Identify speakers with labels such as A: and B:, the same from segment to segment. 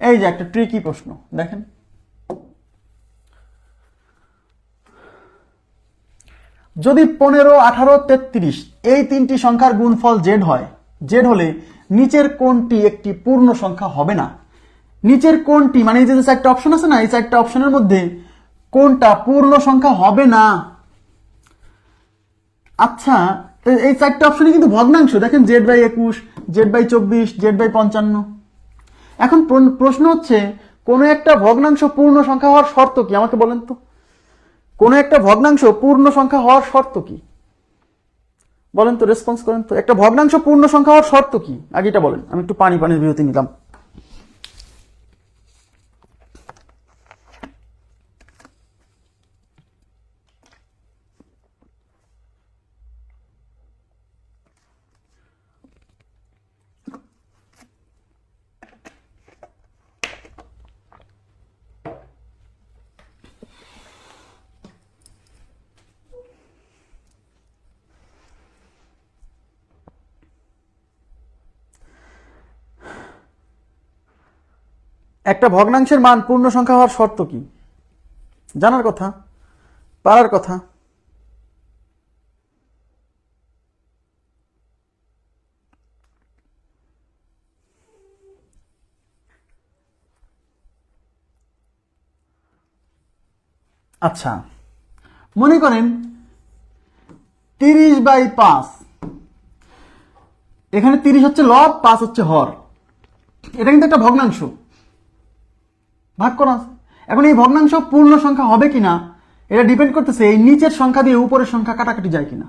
A: এই যে একটা ট্রিকি প্রশ্ন, দেখেন। যদি পনেরো, আঠারো, তেত্রিশ, এই তিনটি সংখ্যার গুণফল জেড হয় জেড হলে নিচের কোনটি একটি পূর্ণ সংখ্যা হবে না। নিচের কোনটি মানে এই যে চারটা অপশন আছে না, এই চারটা অপশনের মধ্যে কোনটা পূর্ণ সংখ্যা হবে না। আচ্ছা এই চারটা অপশনে কিন্তু ভগ্নাংশ, দেখেন জেড বাই একুশ জেড বাই চব্বিশ জেড বাই পঞ্চান্ন। এখন প্রশ্ন হচ্ছে, কোনো একটা ভগ্নাংশ পূর্ণ সংখ্যা হওয়ার শর্ত কি? আমাকে বলেন তো। কোনো একটা ভগ্নাংশ পূর্ণ সংখ্যা হওয়ার শর্ত কি? বলেন তো রেসপন্স করেন তো। একটা ভগ্নাংশ পূর্ণ সংখ্যা হওয়ার শর্ত কি? আগে এটা বলেন। আমি একটু পানি, পানির বিরতি নিলাম। একটা ভগ্নাংশের মান পূর্ণ সংখ্যা হওয়ার শর্ত কি? জানার কথা, পারার কথা। আচ্ছা মনে করেন তিরিশ বাই পাঁচ। এখানে তিরিশ হচ্ছে লব, পাঁচ হচ্ছে হর। এটা কিন্তু একটা ভগ্নাংশ। ভাগ করা। আছে। এখন এই ভগ্নাংশ পূর্ণ সংখ্যা হবে কিনা, এটা ডিপেন্ড করতেছে এই নিচের সংখ্যা দিয়ে উপরের সংখ্যা কাটাকাটি যায় কিনা।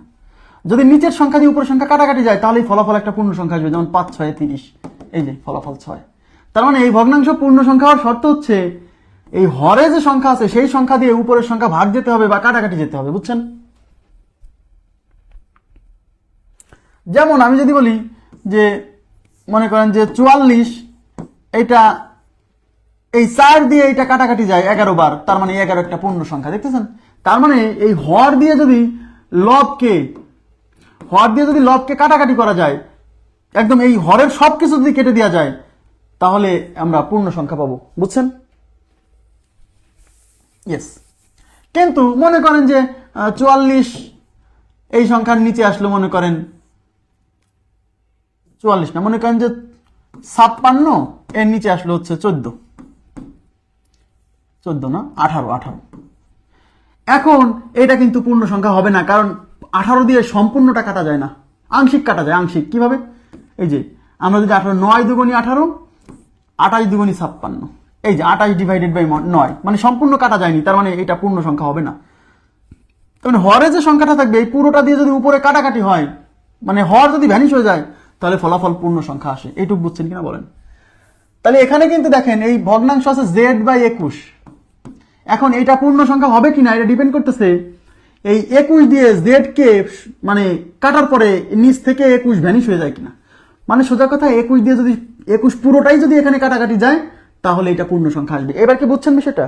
A: যদি নিচের সংখ্যা দিয়ে উপরের সংখ্যা কাটাকাটি যায়, তাহলে ফলাফল একটা পূর্ণ সংখ্যা আসবে, যেমন পাঁচ, ছয়, তিরিশ। এই যে ফলাফল ছয়। তার মানে এই ভগ্নাংশ পূর্ণ সংখ্যা হওয়ার শর্ত হচ্ছে, এই হরে যে সংখ্যা আছে, সেই সংখ্যা দিয়ে উপরের সংখ্যা ভাগ যেতে হবে বা কাটাকাটি যেতে হবে, বুঝছেন? যেমন আমি যদি বলি যে, মনে করেন যে চুয়াল্লিশ এটা এই চার দিয়ে এটা কাটাকাটি যায় এগারো বার, তার মানে এগারো একটা পূর্ণ সংখ্যা, দেখতেছেন? তার মানে এই হর দিয়ে যদি লবকে, হর দিয়ে যদি লবকে কাটাকাটি করা যায়, একদম এই হরের সব কিছু যদি কেটে দেওয়া যায়, তাহলে আমরা পূর্ণ সংখ্যা পাবো, বুঝছেন? ইয়েস কিন্তু মনে করেন যে চুয়াল্লিশ, এই সংখ্যার নিচে আসলো মনে করেন চুয়াল্লিশ না, মনে করেন যে ছাপ্পান্ন, এর নিচে আসলো হচ্ছে চোদ্দ। চোদ্দ না? আঠারো আঠারো। এখন এটা কিন্তু পূর্ণ সংখ্যা হবে না, কারণ আঠারো দিয়ে সম্পূর্ণটা কাটা যায় না। আংশিক কাটা যায়, আংশিক। কীভাবে? এই যে, আমরা যদি আঠারো, নয় দুগুণি আঠারো, আঠাশ দুগুণি ছাপ্পান্ন। এই যে, আঠাশ ডিভাইডেড বাই নয়। মানে সম্পূর্ণ কাটা যায়নি, তার মানে এটা পূর্ণ সংখ্যা হবে না। তার মানে হরে যে সংখ্যাটা থাকবে, এই পুরোটা দিয়ে যদি উপরে কাটাকাটি হয় মানে হর যদি ভ্যানিশ হয়ে যায়, তাহলে ফলাফল পূর্ণ সংখ্যা আসে। এইটুকু বুঝছেন কিনা বলেন? তাহলে এখানে কিন্তু দেখেন, এই ভগ্নাংশ আছে জেড বাই একুশ। এখন এটা পূর্ণ সংখ্যা হবে কিনা এটা ডিপেন্ড করতেছে। এই একুশ দিয়ে জেড কে মানে কাটার পরে নিচ থেকে একুশ ভ্যানিশ হয়ে যায় কিনা। মানে সোজা কথা, একুশ দিয়ে যদি, একুশ পুরোটাই যদি এখানে কাটাকাটি যায়, তাহলে এটা পূর্ণ সংখ্যা আসবে। এবার কি বুঝছেন বিষয়টা?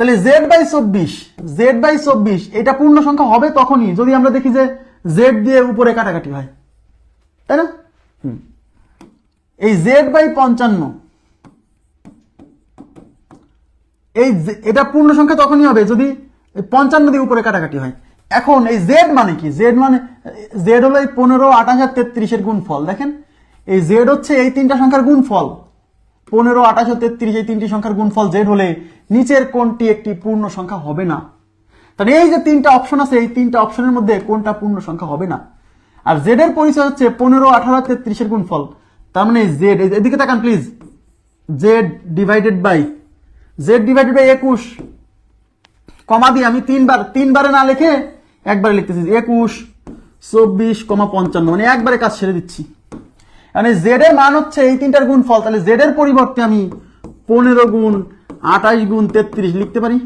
A: তাহলে জেড বাই চব্বিশ জেড বাই চব্বিশ, এটা পূর্ণ সংখ্যা হবে তখনই, যদি আমরা দেখি যে জেড দিয়ে উপরে কাটাকাটি হয়। তাই না। এই জেড বাই পঞ্চান্ন এই এটা পূর্ণ সংখ্যা তখনই হবে যদি পঞ্চান্ন দিয়ে উপরে কাটাকাটি হয়। এখন এই জেড মানে কি? জেড মানে জেড হলো এই পনেরো, আঠাশ আর তেত্রিশের গুণফল, দেখেন? এই জেড হচ্ছে এই তিনটা সংখ্যার গুণফল। পনেরো, আঠাশ ও তেত্রিশ, এই তিনটি সংখ্যার গুণফল জেড হলে নিচের কোনটি একটি পূর্ণ সংখ্যা হবে না। তাহলে এই যে তিনটা অপশন আছে, এই তিনটা অপশনের মধ্যে কোনটা পূর্ণ সংখ্যা হবে না। আর জেড এর পরিচয় হচ্ছে পনেরো, আঠারো তেত্রিশের গুণফল। তার মানে জেড এদিকে তাকান please Z divided by Z divided by একুশ, কমা দিয়ে আমি তিনবার, তিনবারে না লিখে একবারে লিখতেছি, একুশ, চব্বিশ, কমা পঞ্চান্ন মানে একবারে কাজ ছেড়ে দিচ্ছি। মানে জেড এর মান হচ্ছে এই তিনটার গুণ ফল তাহলে জেড এর পরিবর্তে আমি পনেরো গুণ, আঠাশ গুণ, তেত্রিশ লিখতে পারি।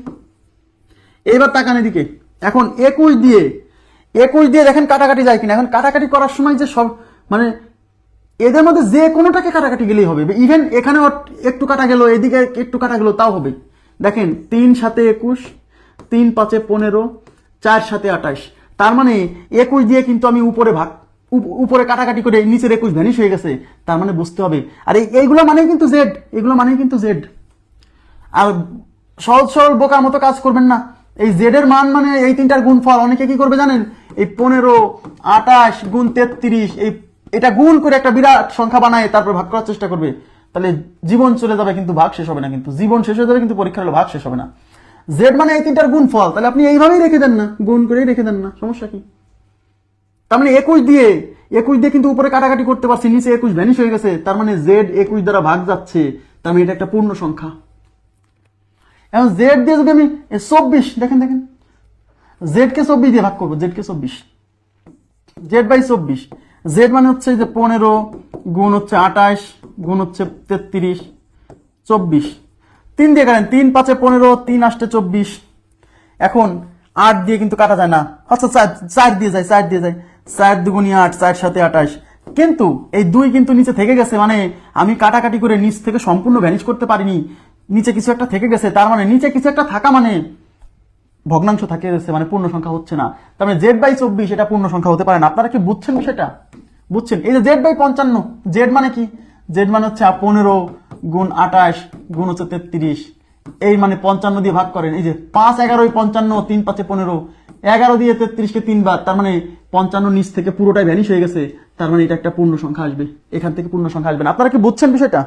A: এইবার তাকান এদিকে, এখন একুশ দিয়ে একুশ দিয়ে দেখেন কাটাকাটি যায় কিনা, এখন কাটাকাটি করার সময় যে সব মানে এদের মধ্যে যে কোনোটাকে কাটাকাটি গেলেই হবে। ইভেন এখানে একটু কাটা গেল, এদিকে একটু কাটা গেল, তাও হবে। দেখেন, তিন সাথে একুশ, তিন পাঁচে পনেরো, চার সাথে আঠাশ। তার মানে একুশ দিয়ে কিন্তু আমি উপরে ভাগ, উপ- উপরে কাটাকাটি করে নিচের একুশ ভ্যানিশ হয়ে গেছে। তার মানে বুঝতে হবে। আর এই- এইগুলো মানেই কিন্তু জেড এগুলো মানেই কিন্তু জেড আর সহজ সরল বোকার মতো কাজ করবেন না। এই জেড এর মান মানে এই তিনটার গুণ ফল অনেকে কি করবে জানেন? এই পনেরো আটাশ গুণ তেত্রিশ, এই এটা গুণ করে একটা বিরাট সংখ্যা বানায়, তারপর ভাগ করার চেষ্টা করবে, তাহলে জীবন চলে যাবে কিন্তু ভাগ শেষ হবে না কিন্তু, জীবন শেষ হয়ে যাবে কিন্তু পরীক্ষার হলে ভাগ শেষ হবে না। জেড মানে এই তিনটার গুণ ফল তাহলে আপনি এইভাবেই রেখে দেন না, গুণ করেই রেখে দেন না, সমস্যা কি? তার মানে একুশ দিয়ে একুশ দিয়ে কিন্তু উপরে কাটাকাটি করতে পারছি, নিচে একুশ ভ্যানিশ হয়ে গেছে, তার মানে জেড একুশ দ্বারা ভাগ যাচ্ছে, তার মানে এটা একটা পূর্ণ সংখ্যা। এখন জেড দিয়ে যদি আমি চব্বিশ, দেখেন দেখেন জেড কে চব্বিশ দিয়ে ভাগ করব জেড কে চব্বিশ জেড বাই চব্বিশ জেড মানে হচ্ছে যে পনেরো, গুণ হচ্ছে আঠাশ, গুণ হচ্ছে তেত্রিশ, চব্বিশ। তিন দিয়ে কাটেন, তিন পাঁচে পনেরো, তিন আষ্টে চব্বিশ। এখন আট দিয়ে কিন্তু কাটা যায় না। আচ্ছা চার চার দিয়ে যায়, চার দিয়ে যায়। চার দুগুনি আট, চার সাথে আঠাশ। কিন্তু এই দুই কিন্তু নিচে থেকে গেছে মানে আমি কাটাকাটি করে নিচ থেকে সম্পূর্ণ ভ্যানিশ করতে পারিনি। নিচে কিছু একটা থেকে গেছে, তার মানে নিচে কিছু একটা থাকা মানে ভগ্নাংশ থাকে গেছে মানে পূর্ণ সংখ্যা হচ্ছে না। তার মানে জেড বাই চব্বিশ, এটা পূর্ণ সংখ্যা হতে পারে না। আপনারা কি বুঝছেন বিষয়টা? বুঝছেন? এই যে জেড বাই পঞ্চান্ন, জেড মানে কি? জেড মানে হচ্ছে পনেরো গুণ আঠাশ গুণ হচ্ছে তেত্রিশ। এই মানে পঞ্চান্ন দিয়ে ভাগ করেন। এই যে পাঁচ এগারোই পঞ্চান্ন, তিন পাঁচে পনেরো। এগারো দিয়ে তেত্রিশকে তিনবার, তার মানে পঞ্চান্ন নিচ থেকে পুরোটাই ভ্যানিশ হয়ে গেছে। তার মানে এটা একটা পূর্ণ সংখ্যা আসবে। এখান থেকে পূর্ণ সংখ্যা আসবে না। আপনারা কি বুঝছেন বিষয়টা?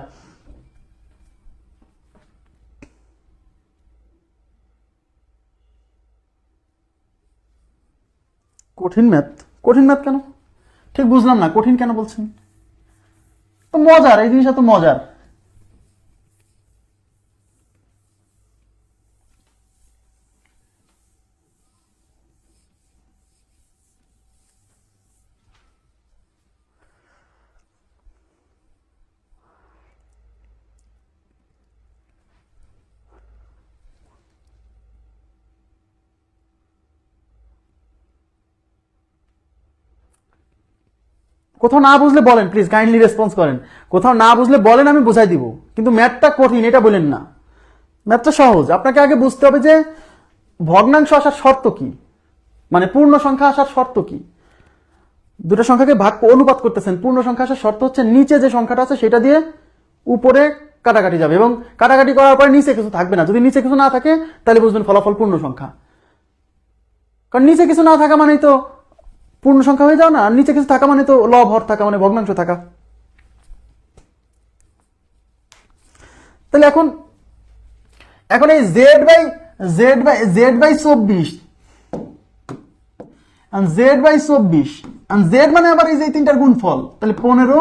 A: কঠিন ম্যাথ কঠিন ম্যাথ কেন? ঠিক বুঝলাম না কঠিন কেন বলছেন? তো মজার এই জিনিসটা তো মজার। কোথাও না বুঝলে বলেন প্লিজ কাইন্ডলি রেসপন্স করেন। কোথাও না বুঝলে বলেন, আমি বুঝাই দিব। কিন্তু ম্যাথটা কঠিন, এটা বলেন না। ম্যাথটা সহজ। আপনাকে আগে বুঝতে হবে যে ভগ্নাংশ আসার শর্ত কি? মানে পূর্ণ সংখ্যা আসার শর্ত কি? দুটো সংখ্যাকে ভাগ অনুপাত করতেছেন। পূর্ণ সংখ্যা আসার শর্ত হচ্ছে নিচে যে সংখ্যাটা আছে, সেটা দিয়ে উপরে কাটাকাটি যাবে এবং কাটাকাটি করার পরে নিচে কিছু থাকবে না। যদি নিচে কিছু না থাকে, তাহলে বুঝবেন ফলাফল পূর্ণ সংখ্যা। কারণ নিচে কিছু না থাকা মানেই তো পূর্ণ সংখ্যা হয়ে যাও না, আর নিচে কিছু থাকা মানে তো লব, হর থাকা মানে ভগ্নাংশ থাকা। তাহলে এখন এখন এই Z by Z by Z by চব্বিশ জেড বাই চব্বিশ জেড মানে আবার এই যে তিনটার গুণফল, তাহলে পনেরো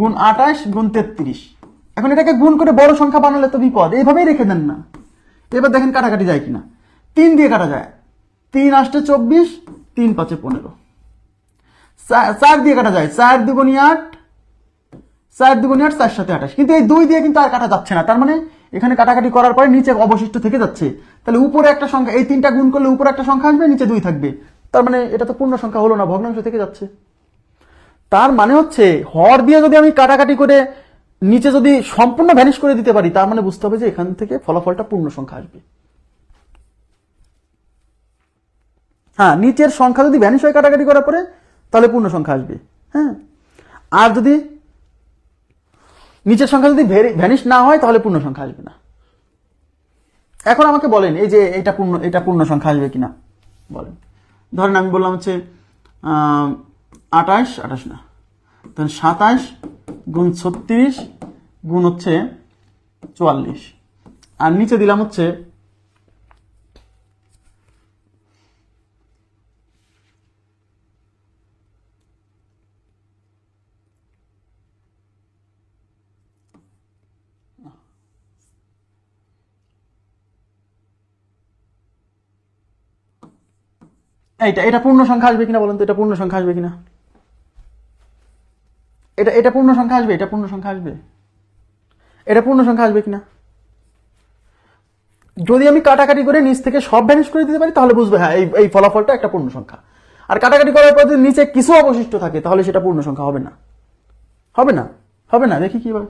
A: গুণ আঠাশ গুণ তেত্রিশ। এখন এটাকে গুণ করে বড় সংখ্যা বানালে তো বিপদ, এইভাবেই রেখে দেন না। এবার দেখেন কাটাকাটি যায় কিনা। তিন দিয়ে কাটা যায়, তিন আষ্টে চব্বিশ, তিন পাঁচে পনেরো। চার দিয়ে কাটা যায়। চার দুগুনি আট, চার দুগুনি আট, চার সাথে আঠাশ। কিন্তু এই দুই দিয়ে কিন্তু আর কাটা যাচ্ছে না। তার মানে এখানে কাটাকাটি করার পরে নিচে অবশিষ্ট থেকে যাচ্ছে। তাহলে উপরে একটা সংখ্যা এই তিনটা গুণ করলে উপরে একটা সংখ্যা আসবে, নিচে দুই থাকবে। তার মানে এটা তো পূর্ণ সংখ্যা হলো না, ভগ্নাংশ থেকে যাচ্ছে। তার মানে হচ্ছে, হর দিয়ে যদি আমি কাটাকাটি করে নিচে যদি সম্পূর্ণ ভ্যানিশ করে দিতে পারি, তার মানে বুঝতে হবে যে এখান থেকে ফলাফলটা পূর্ণ সংখ্যা আসবে। হ্যাঁ নিচের সংখ্যা যদি ভ্যানিশ হয় কাটাকাটি করার পরে তাহলে পূর্ণ সংখ্যা আসবে। হ্যাঁ? আর যদি নিচের সংখ্যা যদি ভ্যানিশ না হয়, তাহলে পূর্ণ সংখ্যা আসবে না। এখন আমাকে বলেন, এই যে এটা পূর্ণ এটা পূর্ণ সংখ্যা আসবে কিনা? বলেন। ধরেন আমি বললাম হচ্ছে আঠাশ আঠাশ না। ধরেন সাতাশ গুণ ছত্রিশ গুণ হচ্ছে চুয়াল্লিশ। আর নিচে দিলাম হচ্ছে এইটা এটা পূর্ণ সংখ্যা আসবে কিনা বলেন তো? এটা পূর্ণ সংখ্যা আসবে কিনা? এটা এটা পূর্ণ সংখ্যা আসবে, এটা পূর্ণ সংখ্যা আসবে। এটা পূর্ণ সংখ্যা আসবে কিনা? যদি আমি কাটাকাটি করে নিচ থেকে সব ভ্যানিশ করে দিতে পারি, তাহলে বুঝবে হ্যাঁ এই এই ফলাফলটা একটা পূর্ণ সংখ্যা। আর কাটাকাটি করার পর যদি নিচে কিছু অবশিষ্ট থাকে, তাহলে সেটা পূর্ণ সংখ্যা হবে না। হবে না? হবে না? দেখি কি কীভাবে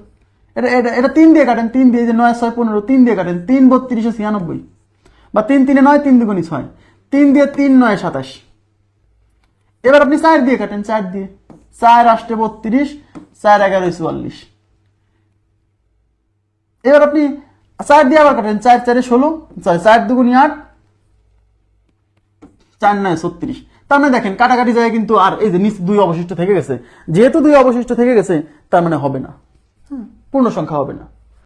A: এটা এটা এটা তিন দিয়ে কাটেন, তিন দিয়ে যে নয় ছয় পনেরো, তিন দিয়ে কাটেন, তিন বত্রিশে ছিয়ানব্বই। বা তিন তিনে নয়, তিন দুগুনি ছয়। তিন দিয়ে তিন নয় সাতাশ। এবার আপনি চার দিয়ে কাটেন চার দিয়ে। চার আষ্টে বত্রিশ চার এগারো চুয়াল্লিশ। এবার আপনি চার দিয়ে আবার কাটেন চার চারে ষোলো চার চার দুগুনি আট চার নয় ছত্রিশ। তার মানে দেখেন কাটাকাটি জায়গায় কিন্তু আর এই যে নিচে দুই অবশিষ্ট থেকে গেছে। যেহেতু দুই অবশিষ্ট থেকে গেছে তার মানে হবে না। পূর্ণ সংখ্যা হবে না।